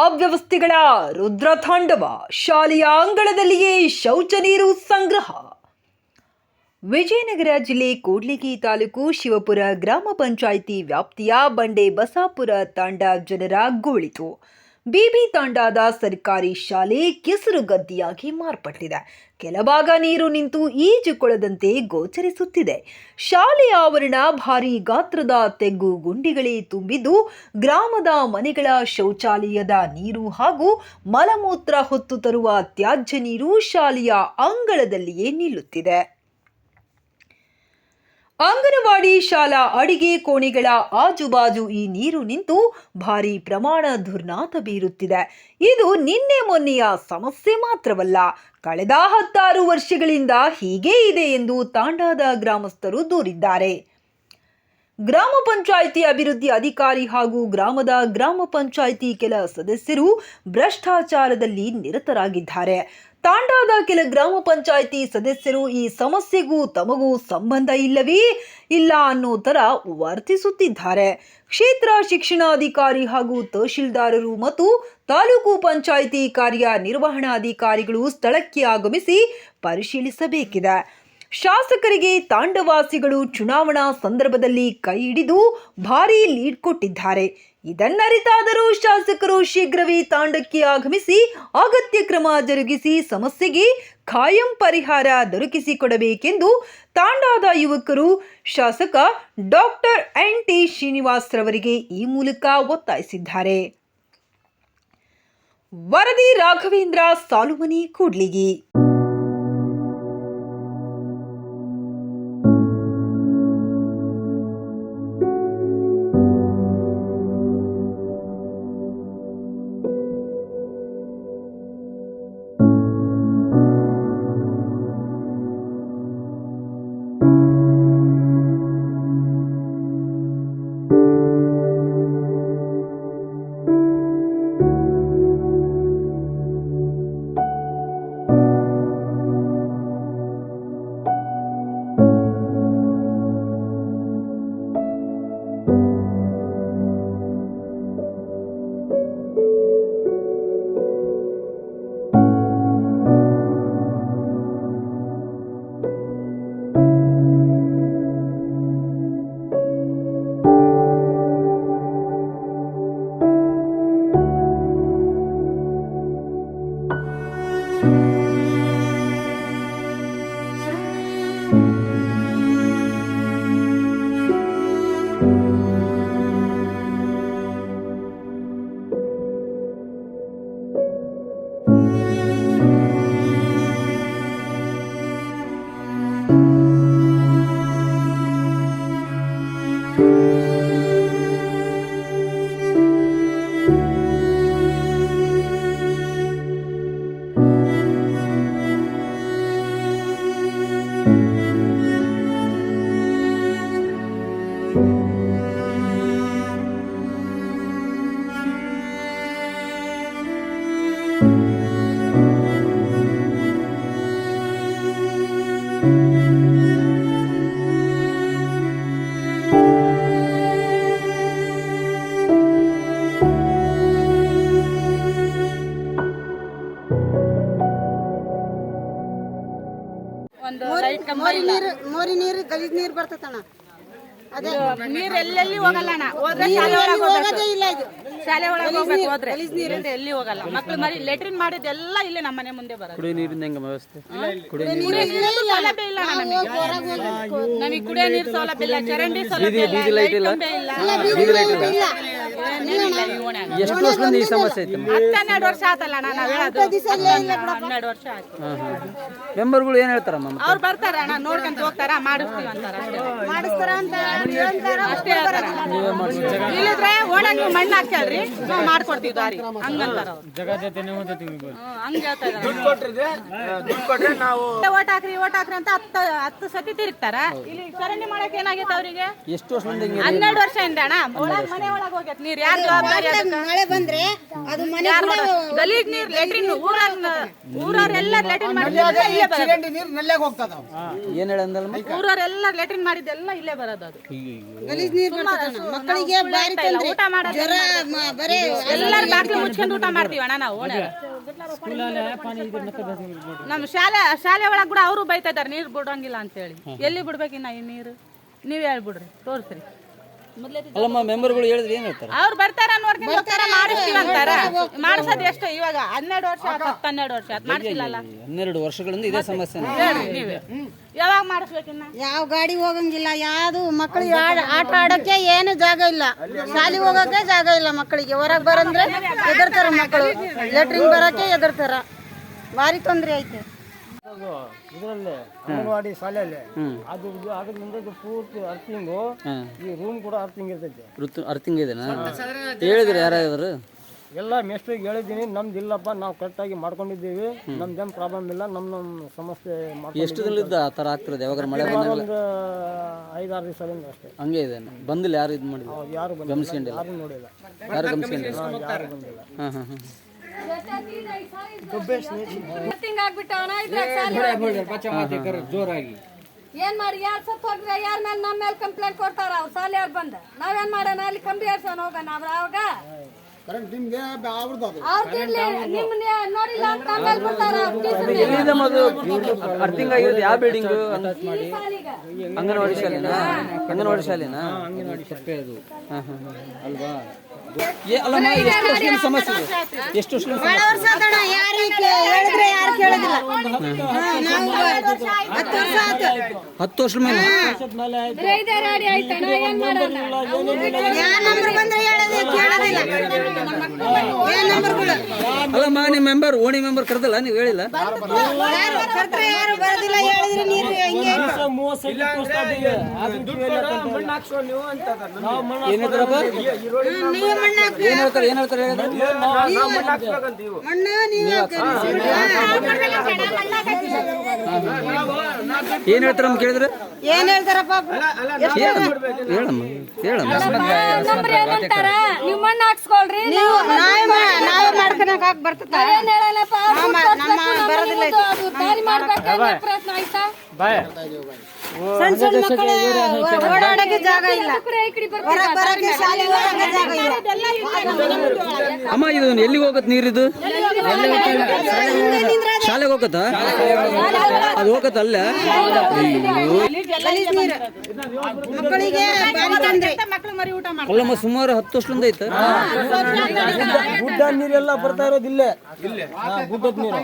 ಅವ್ಯವಸ್ಥೆಗಳ ರುದ್ರತಾಂಡವ ಶಾಲೆಯ ಅಂಗಳದಲ್ಲಿಯೇ ಶೌಚ ನೀರು ಸಂಗ್ರಹ. ವಿಜಯನಗರ ಜಿಲ್ಲೆ ಕೂಡ್ಲಿಗಿ ತಾಲೂಕು ಶಿವಪುರ ಗ್ರಾಮ ಪಂಚಾಯಿತಿ ವ್ಯಾಪ್ತಿಯ ಬಂಡೆ ಬಸಾಪುರ ತಾಂಡ ಜನರ ಗೋಳಿತು. ಬಿಬಿ ತಾಂಡಾದ ಸರ್ಕಾರಿ ಶಾಲೆ ಕೆಸರು ಗದ್ದಿಯಾಗಿ ಮಾರ್ಪಟ್ಟಿದೆ. ಕೆಲಭಾಗ ನೀರು ನಿಂತು ಈಜುಕೊಳದಂತೆ ಗೋಚರಿಸುತ್ತಿದೆ. ಶಾಲೆಯ ಆವರಣ ಭಾರಿ ಗಾತ್ರದ ತೆಗ್ಗು ಗುಂಡಿಗಳೇ ತುಂಬಿದ್ದು, ಗ್ರಾಮದ ಮನೆಗಳ ಶೌಚಾಲಯದ ನೀರು ಹಾಗೂ ಮಲಮೂತ್ರ ಹೊತ್ತು ತರುವ ತ್ಯಾಜ್ಯ ನೀರು ಶಾಲೆಯ ಅಂಗಳದಲ್ಲಿಯೇ ನಿಲ್ಲುತ್ತಿದೆ. ಅಂಗನವಾಡಿ ಶಾಲಾ ಅಡಿಗೆ ಕೋಣೆಗಳ ಆಜುಬಾಜು ಈ ನೀರು ನಿಂತು ಭಾರಿ ಪ್ರಮಾಣ ದುರ್ನಾತ ಬೀರುತ್ತಿದೆ. ಇದು ನಿನ್ನೆ ಮೊನ್ನೆಯ ಸಮಸ್ಯೆ ಮಾತ್ರವಲ್ಲ, ಕಳೆದ ಹತ್ತಾರು ವರ್ಷಗಳಿಂದ ಹೀಗೇ ಇದೆ ಎಂದು ತಾಂಡಾದ ಗ್ರಾಮಸ್ಥರು ದೂರಿದ್ದಾರೆ. ಗ್ರಾಮ ಪಂಚಾಯಿತಿ ಅಭಿವೃದ್ಧಿ ಅಧಿಕಾರಿ ಹಾಗೂ ಗ್ರಾಮದ ಗ್ರಾಮ ಪಂಚಾಯಿತಿ ಕೆಲ ಸದಸ್ಯರು ಭ್ರಷ್ಟಾಚಾರದಲ್ಲಿ ನಿರತರಾಗಿದ್ದಾರೆ. ತಾಂಡಾದ ಕೆಲ ಗ್ರಾಮ ಪಂಚಾಯಿತಿ ಸದಸ್ಯರು ಈ ಸಮಸ್ಯೆಗೂ ತಮಗೂ ಸಂಬಂಧ ಇಲ್ಲವೇ? ಇಲ್ಲ ಅನ್ನೋ ಥರ ವರ್ತಿಸುತ್ತಿದ್ದಾರೆ. ಕ್ಷೇತ್ರ ಶಿಕ್ಷಣಾಧಿಕಾರಿ ಹಾಗೂ ತಹಶೀಲ್ದಾರರು ಮತ್ತು ತಾಲೂಕು ಪಂಚಾಯಿತಿ ಕಾರ್ಯನಿರ್ವಹಣಾಧಿಕಾರಿಗಳು ಸ್ಥಳಕ್ಕೆ ಆಗಮಿಸಿ ಪರಿಶೀಲಿಸಬೇಕಿದೆ. ಶಾಸಕರಿಗೆ ತಾಂಡವಾಸಿಗಳು ಚುನಾವಣಾ ಸಂದರ್ಭದಲ್ಲಿ ಕೈ ಹಿಡಿದು ಭಾರೀ ಲೀಡ್ ಕೊಟ್ಟಿದ್ದಾರೆ. ಇದನ್ನರಿತಾದರೂ ಶಾಸಕರು ಶೀಘ್ರವೇ ತಾಂಡಕ್ಕೆ ಆಗಮಿಸಿ ಅಗತ್ಯ ಕ್ರಮ ಜರುಗಿಸಿ ಸಮಸ್ಯೆಗೆ ಖಾಯಂ ಪರಿಹಾರ ದೊರಕಿಸಿಕೊಡಬೇಕೆಂದು ತಾಂಡಾದ ಯುವಕರು ಶಾಸಕ ಡಾಕ್ಟರ್ ಎನ್ ಟಿ ಶ್ರೀನಿವಾಸ್ ರವರಿಗೆ ಈ ಮೂಲಕ ಒತ್ತಾಯಿಸಿದ್ದಾರೆ. ವರದಿ ರಾಘವೇಂದ್ರ ಸಾಲುಮನಿ ಕೂಡ್ಲಿಗಿ. ಒಂದು ಲೈಟ್ ಕಂಬ ಮೋರಿ ಇಲ್ಲ. ನೀರು ಮೋರಿ ನೀರು ಗಲೀಜ್ ನೀರು ಬರ್ತೈತಣ್ಣ ಅದೇ. ನೀರ್ ಎಲ್ಲೆಲ್ಲಿ ಹೋಗಲ್ಲ ಅಣ್ಣ. ಹೋದ್ರೆ ಶಾಲೆ ಒಳಗೆ ಹೋಗೋದೇ ಹೋಗ್ಬೇಕು ಇಲ್ಲ ಇದು. ಶಾಲೆ ಒಳಗೆ ಹೋಗ್ಬೇಕು ಹೋದ್ರೆ. ನೀರಿಂದ ಎಲ್ಲಿ ಹೋಗಲ್ಲ. ಮಕ್ಳು ಮರಿ ಲೆಟ್ರಿನ್ ಮಾಡಿದ್ದೆಲ್ಲ ಇಲ್ಲೇ ನಮ್ಮ ಮನೆ ಮುಂದೆ ಬರೋದು. ಕುಡಿಯೋ ನೀರಿನ ವ್ಯವಸ್ಥೆ ಸೌಲಭ್ಯ ಇಲ್ಲ ಅಣ್ಣ ನಮಗೆ. ನಮಗೆ ಕುಡಿಯೋ ನೀರು ಸೌಲಭ್ಯ ಇಲ್ಲ. ಚರಂಡಿ ಸೌಲಭ್ಯ ಇಲ್ಲ. ಲೈಟ್ ಕಂಬ ಇಲ್ಲ. ಎಷ್ಟು ವರ್ಷದಿಂದ ಈ ಸಮಸ್ಯೆ ಐತೆ ಹನ್ನೆರಡು ವರ್ಷ ಆತಲ್ಲ ಅಣ್ಣ ನಾವ್ ಹೇಳೋದು. ಹನ್ನೆರಡು ವರ್ಷ ಆಯ್ತು. ಮೆಂಬರ್ಗಳು ಏನ್ ಹೇಳ್ತಾರಮ್ಮ? ಅವ್ರು ಬರ್ತಾರ ಅಣ್ಣ ನೋಡ್ಕೊಂತ ಹೋಗ್ತಾರ? ಮಾಡಿಸ್ತೀವಿ ಅಂತಾರ ಮಾಡಿಸ್ತಾರ ಅಂತ ಅಷ್ಟೇ ಹೇಳ್ತಾರ. ಇಲ್ಲಿದ್ರೆ ನೀವು ಮಣ್ಣು ಹಾಕ್ಯಾಳ್ರಿ ನಾವು ಮಾಡ್ಕೊಡ್ತೀವಿ ದಾರಿ. ಹಂಗಂತಾರ ಹಂಗ್ ಇದಾರೆ ಓಟ್ ಹಾಕ್ರಿ ಓಟ್ ಹಾಕ್ರಿ ಅಂತ ಹತ್ತು ಹತ್ತು ಸತಿ ತಿರುಗ್ತಾರ? ಇಲ್ಲಿ ಚರಂಡಿ ಮಾಡಕ್ ಏನಾಗೈತೆ ಅವರಿಗೆ? ಎಷ್ಟು ವರ್ಷದಿಂದ ಹನ್ನೆರಡು ವರ್ಷದಿಂದ ಅಣ್ಣ. ಒಳಗ್ ಮನೆ ಒಳಗೆ ನೋಡ್ಬೇಕು ನೀರ್ ಯಾರ್ ಜವಾಬ್ದಾರಿ ಅದಕ್ಕ? ಮಳೆ ಬಂದ್ರೆ ಅದು ಮನೆ ಯಾರ್? ಗಲೀಜ್ ನೀರ್ ಲೆಟ್ರಿನ್ ಊರಾಗ ಊರವ್ರೆಲ್ಲ ಲೆಟ್ರಿನ್ ಮಾಡಿದ್ದೆಲ್ಲ ಇಲ್ಲೇ ಬರೋದು. ನೀರು ನಲ್ಲಾಗ ಹೋಗ್ತದ ಏನ್ ಹೇಳ ಅಂದಲ್ಲ ಊರವ್ರೆಲ್ಲ ಲೆಟ್ರಿನ್ ಮಾಡಿದ್ದೆಲ್ಲ ಇಲ್ಲೇ ಬರೋದು ಅದು. ಗಲೀಜ್ ನೀರ್ ಬರ್ತದಣ್ಣ ಮಕ್ಕಳಿಗೆ ಬಾರಿ ಇಲ್ಲ, ತೊಂದ್ರೆ. ಊಟ ಮಾಡೋದು ಜ್ವರ ಮ- ಬರೇ ಎಲ್ಲಾರು ಬಾಕ್ಲಿ ಮುಚ್ಕೊಂಡು ಊಟ ಮಾಡ್ತೀವಿ ಅಣ್ಣ ನಾವು ಓಣ್ಯಾಗ. ನಮ್ಮ ಶಾಲೆ ಶಾಲೆ ಒಳಗ್ ಕೂಡ ಅವರು ಬೈತಾ ಇದಾರೆ ನೀರ್ ಬಿಡಂಗಿಲ್ಲ ಅಂತ ಹೇಳಿ ಎಲ್ಲಿ ಬಿಡ್ಬೇಕಿನ್ನ ಈ ನೀರು? ನೀವ್ ಹೇಳ್ಬಿಡ್ರಿ ತೋರ್ಸ್ರಿ. ಅಲ್ಲಮ್ಮ ಮೆಂಬರ್ಗಳು ಹೇಳಿದ್ರೆ ಏನ್ ಹೇಳ್ತಾರೆ? ಅವ್ರು ಬರ್ತಾರ ನೋಡ್ಕೊಂಡು ಹೋಗ್ತಾರ ಮಾಡಿಸ್ತೀವಿ ಅಂತಾರ. ಮಾಡ್ಸೋದ್ ಎಷ್ಟು ಇವಾಗ ಹನ್ನೆರಡು ವರ್ಷ ಆತ್ ಹತ್ತು ಹನ್ನೆರಡು ವರ್ಷ ಆತ್ ಮಾಡಿಸಿಲ್ಲಲ್ಲ? ಹನ್ನೆರಡು ವರ್ಷಗಳಿಂದ ಇದೇ ಸಮಸ್ಯೆ ಹೇಳ್ರಿ ನೀವೇ. ಯಾವಾಗ ಮಾಡಿಸ್ಬೇಕಿನ್ನ ಯಾವ ಗಾಡಿ ಹೋಗಂಗಿಲ್ಲ ಯಾವ್ದು ಮಕ್ಕಳು ಆಟ ಆಡಕ್ಕೆ ಏನು ಜಾಗ ಇಲ್ಲ. ಶಾಲಿ ಹೋಗಕ್ಕೆ ಜಾಗ ಇಲ್ಲ ಮಕ್ಕಳಿಗೆ ಹೊರಗೆ ಬರಂದ್ರೆ ಎದರ್ತಾರ ಮಕ್ಕಳು ಲೆಟ್ರಿನ್ ಬರಕ್ಕೆ ಎದರ್ತಾರ. ಭಾರಿ ತೊಂದರೆ ಐತೆ. ಇದರಲ್ಲಿ ಅಂಗನವಾಡಿ ಶಾಲೆಯಲ್ಲಿ. ಅದು ಇದು ಪೂರ್ತಿ ಅರ್ಥಿಂಗು ಈ ರೂಮ್ ಕೂಡ ಅರ್ಥಿಂಗ್ ಇರ್ತೈತೆ. ಋತು ಅರ್ಥಿಂಗ್ ಇದೆನಾ? ಹೇಳಿದ್ರಿ ಯಾರಾದ್ರು? ಎಲ್ಲ ಮೆಸ್ಟ್ರಿಗೆ ಹೇಳಿದ್ದೀನಿ. ನಮ್ದು ಇಲ್ಲಪ್ಪ ನಾವು ಕರೆಕ್ಟಾಗಿ ಮಾಡ್ಕೊಂಡಿದ್ದೀವಿ. ನಮ್ದೇನು ಪ್ರಾಬ್ಲಮ್ ಇಲ್ಲ. ನಮ್ಮ ನಮ್ಮ ಸಮಸ್ಯೆ ಮಾಡ್ಕೊಂಡು ಎಷ್ಟು ದಿನದಿಂದ ಆ ಥರ ಆಗ್ತಿರೋದು? ಯಾವಾಗ ಮಳೆ ಬಂದಾಗ ಒಂದು ಐದಾರು ದಿವಸದಿಂದ ಅಷ್ಟೇ. ಹಂಗೆ ಇದೆ ಬಂದಿಲ್ಲ ಯಾರು ಇದು ಮಾಡಿದ್ರು ಯಾರು ಬಂದಿಲ್ಲ. ಗಮನಿಸ್ಕೊಂಡಿಲ್ಲ? ಯಾರು ನೋಡಿಲ್ಲ. ಯಾರು ಗಮನಿಸ್ಕೊಂಡಿಲ್ಲ? ಯಾರು ಬಂದಿಲ್ಲ. ಹಾಂ ಹಾಂ ಹಾಂ. ಜೋರಾಗಿ ಏನ್ ಮಾಡಿ ಯಾರ್ ಸತ್ ಹೋಗ್ರೆ ಯಾರ ಮೇಲೆ ನಮ್ಮ ಮೇಲೆ ಕಂಪ್ಲೇಂಟ್ ಕೊಡ್ತಾರ ಅವ್ರು? ಸಾಲಿಯವ್ರು ಬಂದ. ನಾವೇನ್ ಮಾಡೋಣ ಅಲ್ಲಿ ಕಂಬಿ ಏರ್ಸೋಣ ಹೋಗೋಣ ಅವ್ರ ಅವಾಗ ಅರ್ಥಿಂಗ್ ಆಗಿರೋದು ಯಾವ ಬಿಲ್ಡಿಂಗು. ಅಂಗನವಾಡಿ ಶಾಲೆನಾ? ಅಂಗನವಾಡಿ ಶಾಲೆನಾ? ಅಂಗನವಾಡಿ ಅಲ್ವಾ? ಅಲ್ಲಮ್ಮ ಎಷ್ಟು ವರ್ಷದ ಸಮಸ್ಯೆ ಇದೆ. ಎಷ್ಟು ವರ್ಷದ ಸಮಸ್ಯೆ ಯಾರು ಹೇಳಿದ್ರೆ ಯಾರು ಕೇಳೋದಿಲ್ಲ. ಹಾ, ನಾವು ಹತ್ತು ವರ್ಷ ಆಯ್ತು ಹತ್ತು ವರ್ಷದ ಮೇಲೆ? ಆಯ್ತಣ್ಣ ಏನ್ ಮಾಡೋಣ? ಯಾವ ನಂಬರ್ ಬಂದ್ರೆ ಹೇಳೋದೇ ಕೇಳೋದಿಲ್ಲ. ಏನ್ ನಂಬರ್ಗಳು ಅಲ್ಲಮ್ಮ ನಿಮ್ಮ ಮೆಂಬರ್ ಓಣಿ ಮೆಂಬರ್ ಕರೆದಲ್ಲ ನೀವು ಹೇಳಿಲ್ಲ? ಯಾರು ಕರ್ತ್ರೆ ಯಾರು ಬರೋದಿಲ್ಲ ಹೇಳಿದ್ರೆ ನೀರು ಹಿಂಗೆ? ನೀವು. ಏನ್ ಹೇಳ್ತಾರೆ ಏನ್ ಹೇಳ್ತಾರೆ ಹೇಳಿದ್ರೆ? ಮಣ್ಣು ನೀವು ಏನ್ ಹೇಳ್ತಾರಮ್ಮ ಕೇಳಿದ್ರೆ? ಏನ್ ಹೇಳ್ತಾರಪ್ಪ? ಹೇಳಮ್ಮ ಹೇಳಮ್ಮ. ಮಣ್ಣು ಹಾಕ್ಸ್ಕೊಳ್ರಿ ನೀವು ನಾವೇ ಮಾಡ್ಕೊಳಕ್ ಹಾಕ್ ಬರ್ತದ ಏನ್ ಹೇಳಲ್ಲಪ್ಪ ನಮ್ಮ ಬರೋದಿಲ್ಲ ಪ್ರಯತ್ನ ಆಯ್ತಾ? ಸಣ್ಣ ಸಣ್ಣ ಮಕ್ಕಳು ಓಡಾಡಕ್ಕೆ ಜಾಗ ಇಲ್ಲ. ಈ ಕಡೆ ಈ ಕಡೆ ಬರ್ತಾರೆ. ಹೊರಗ್ ಬರಕ್ಕೆ ಶಾಲೆ ಹೋಗಕ್ಕೆ ಜಾಗ ಇಲ್ಲ. ಅಮ್ಮ ಇದು ಎಲ್ಲಿಗೆ ಹೋಗತ್ ನೀರಿದು ಶಾಲೆಗೆ ಹೋಗತ್ತಾ. ಅದು ಹೋಗತ್ತ ಅಲ್ಲ? ಮಕ್ಕಳಿಗೆ ಅಲ್ಲಮ್ಮ ಸುಮಾರು ಹತ್ತು ವರ್ಷದಿಂದ ಐತೆ. ಗುಡ್ಡ ನೀರೆಲ್ಲ ಬರ್ತಾ ಇರೋದಿಲ್ಲ ಇಲ್ಲೇ. ಗುಡ್ಡದ ನೀರು.